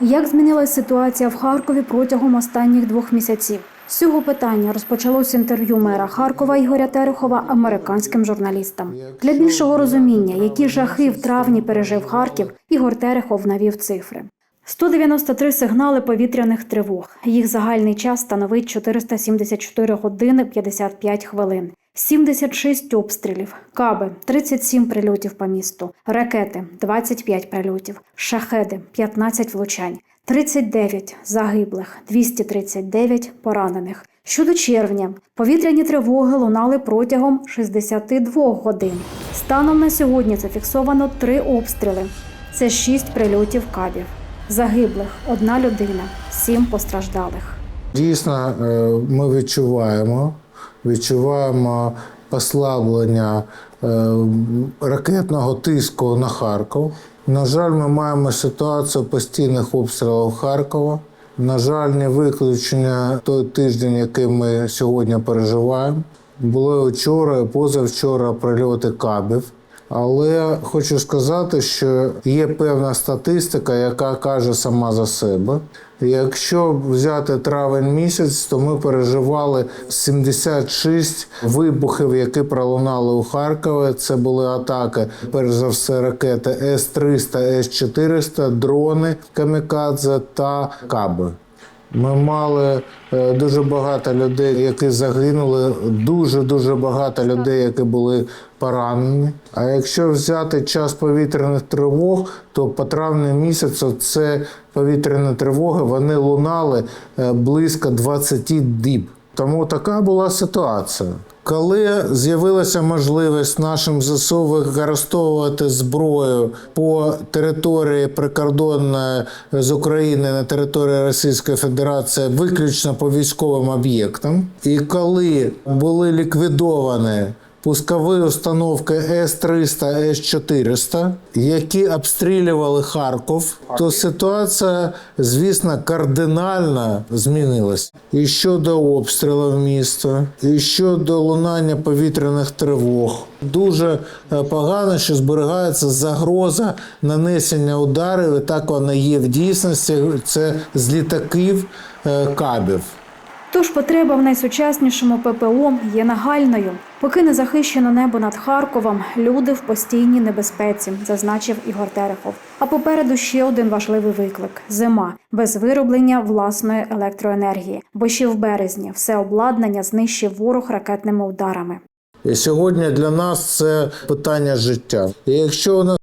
Як змінилась ситуація в Харкові протягом останніх двох місяців? З цього питання розпочалось інтерв'ю мера Харкова Ігоря Терехова американським журналістам. Для більшого розуміння, які жахи в травні пережив Харків, Ігор Терехов навів цифри. 193 сигнали повітряних тривог. Їх загальний час становить 474 години 55 хвилин. 76 обстрілів, каби, 37 прильотів по місту, ракети, 25 прильотів, шахеди, 15 влучань, 39 загиблих, 239 поранених. Щодо червня, повітряні тривоги лунали протягом 62 годин. Станом на сьогодні зафіксовано три обстріли. Це 6 прильотів кабів. Загиблих одна людина, сім постраждалих. Дійсно, е, ми відчуваємо, відчуваємо послаблення е, ракетного тиску на Харків. На жаль, ми маємо ситуацію постійних обстрілів Харкова. На жаль, не виключення той тиждень, який ми сьогодні переживаємо. Були вчора позавчора прильоти кабів. Але хочу сказати, що є певна статистика, яка каже сама за себе. Якщо взяти травень місяць, то ми переживали 76 вибухів, які пролунали у Харкові. Це були атаки, перш за все, ракети С-300, С-400, дрони Камікадзе та Каби. Ми мали е, дуже багато людей, які загинули, дуже дуже багато людей, які були поранені. А якщо взяти час повітряних тривог, то по травні місяцю це повітряні тривоги вони лунали е, близько 20 діб. Тому така була ситуація. Коли з'явилася можливість нашим ЗСУ використовувати зброю по території прикордонної з України на території Російської Федерації виключно по військовим об'єктам, і коли були ліквідовані пускові установки С-300, С-400, які обстрілювали Харків, то ситуація, звісно, кардинально змінилась. І щодо обстрілів міста, і щодо лунання повітряних тривог. Дуже е, погано, що зберігається загроза нанесення ударів, і так вона є в дійсності. Це з літаків е, кабів. Тож потреба в найсучаснішому ППО є нагальною. Поки не захищено небо над Харковом, люди в постійній небезпеці, зазначив Ігор Терехов. А попереду ще один важливий виклик зима без вироблення власної електроенергії. Бо ще в березні все обладнання знищив ворог ракетними ударами. І сьогодні для нас це питання життя. І якщо у нас